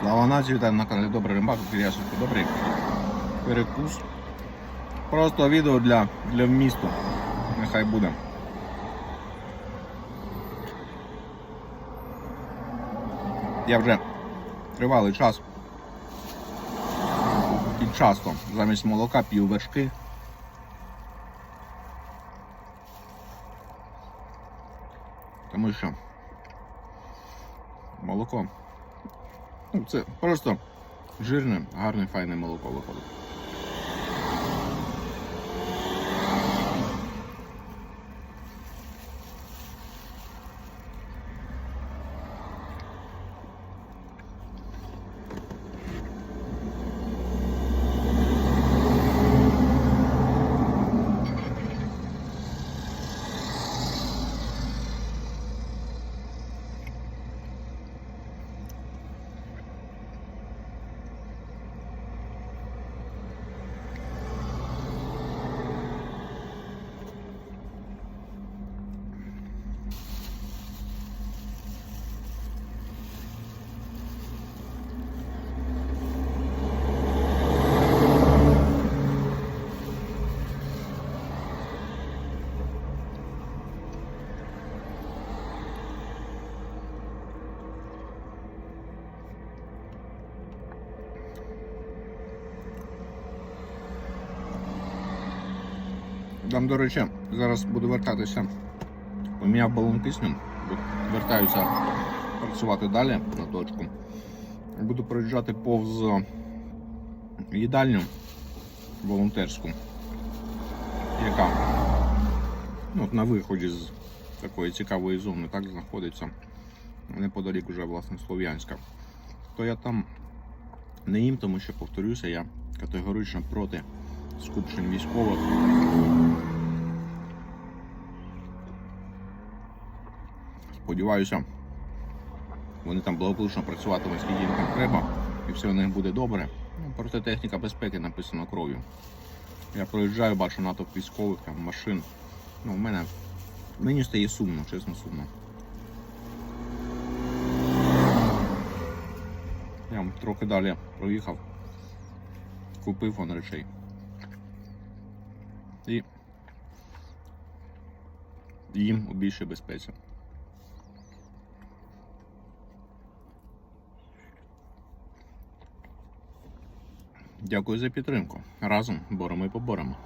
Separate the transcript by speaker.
Speaker 1: Слава нації, вітаю на каналі Добрий Римбак, Киряшенко. Добрий перекус. Просто відео для, для вмісту. Нехай буде. Я вже тривалий час і часто замість молока п'ю вершки. Тому що молоко це просто жирне, гарне, файне молоко виходить. Там, до речі, зараз буду вертатися. Поміняв балон кисню, вертаюся працювати далі на точку. Буду проїжджати повз їдальню волонтерську, яка ну, на виході з такої цікавої зони так знаходиться неподалік уже власне Слов'янська. То я там не їм, тому що повторюся, я категорично проти скупчень військових. Сподіваюся, вони там благополучно працюватимуть, скільки їм треба, і все в них буде добре. Ну, проте техніка безпеки написана кров'ю. Я проїжджаю, бачу натовп військових, там машин. Ну, в мене мені стає сумно, чесно сумно. Я трохи далі проїхав, купив вон речей. І їм у більшій безпеці. Дякую за підтримку. Разом боремо і поборемо.